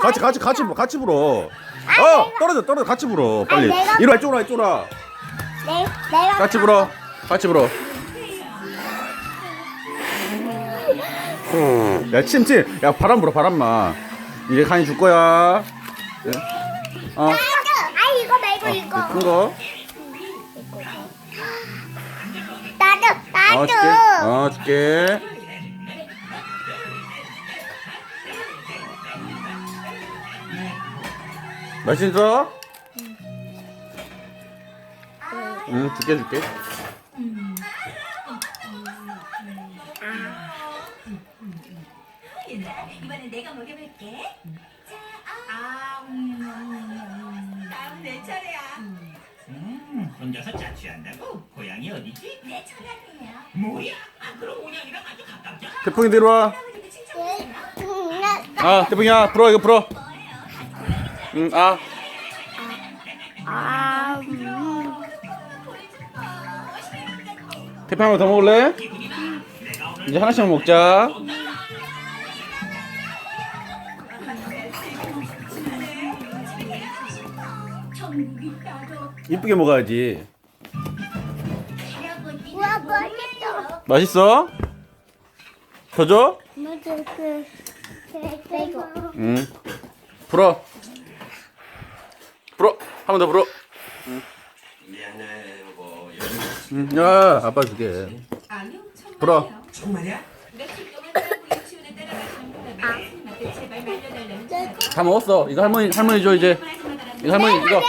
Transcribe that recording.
같이 같이 같이 불어, 같이 불어. 어 떨어져 떨어져 같이 불어 빨리. 아니, 내가- 이리 와 이쪽으로 와 이쪽으로 와. 내, 내가 같이 불어. 같이 불어. 야 침침. 야 바람 불어 바람만. 이제 간이 줄 거야. 예. 어. 아 이거 말고 이거. 큰 거. 나도 어 나도. 줄게. 어 줄게. 맛있어? 응 줄게 줄게. 이번엔 내가 먹여볼게. 자, 아, 음, 다음 내 차례야. 음, 혼자서 자취한다고? 고향이 어디지? 내 차례예요. 뭐야? 아, 그럼 온양이랑 아주 가깝잖아. 태풍이 내려와. 아 태풍이야 불어 이거 불어. 응 아. 아, 음. 태풍 한번 더 먹을래? 이제 하나씩만 먹자. 이쁘게 먹어야지. 우와 맛있어. 맛있어? 더 줘? 그. 응. 불어. 한 번 더 불어. 미안해, 여보. 응. 야 아빠 줄게. 아니요, 정말요. 불어. 정말이야? 며칠 동안 따로 유치원에 따라가시는 분들 선생님한테 제발 말려달라는 다 먹었어. 이거 할머니 할머니 줘 이제. 이거 할머니 이거